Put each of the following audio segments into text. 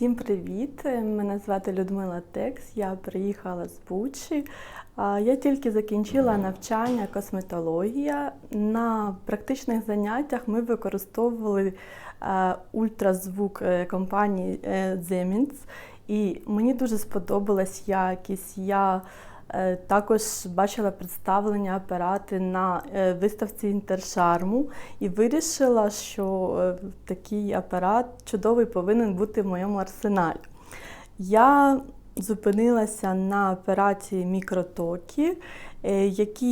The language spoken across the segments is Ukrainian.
Всім привіт! Мене звати Людмила Текс. Я приїхала з Бучі. Я тільки закінчила навчання косметологія. На практичних заняттях ми використовували е, ультразвук е, компанії Zemins. І мені дуже сподобалась якість. Я е, також бачила представлення апарати на е, виставці Інтершарму і вирішила, що е, такий апарат чудовий повинен бути в моєму арсеналі. Я зупинилася на операції мікротоки, е,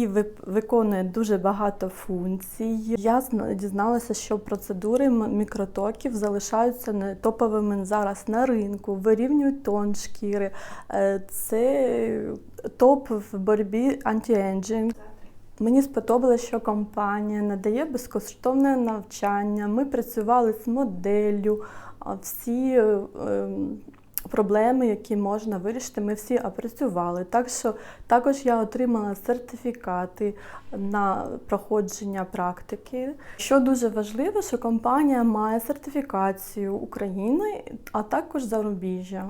ви- виконує дуже багато функцій. Я дізналася, що процедури мікротоків залишаються топовими зараз на ринку, вирівнюють тон шкіри. Е, Це топ в боротьбі анті-енджинг. Мені сподобалося, що компанія надає безкоштовне навчання. Ми працювали з моделлю, всі е, ем, проблеми, які можна вирішити, ми всі опрацювали. Так що також я отримала сертифікати на проходження практики. Що дуже важливо, що компанія має сертифікацію України, а також зарубіжжя.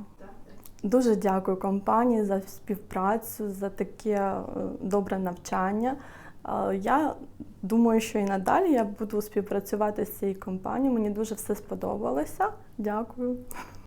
Дуже дякую компанії за співпрацю, за таке е, добре навчання. Е, Я думаю, що і надалі я буду співпрацювати з цією компанією. Мені дуже все сподобалося. Дякую.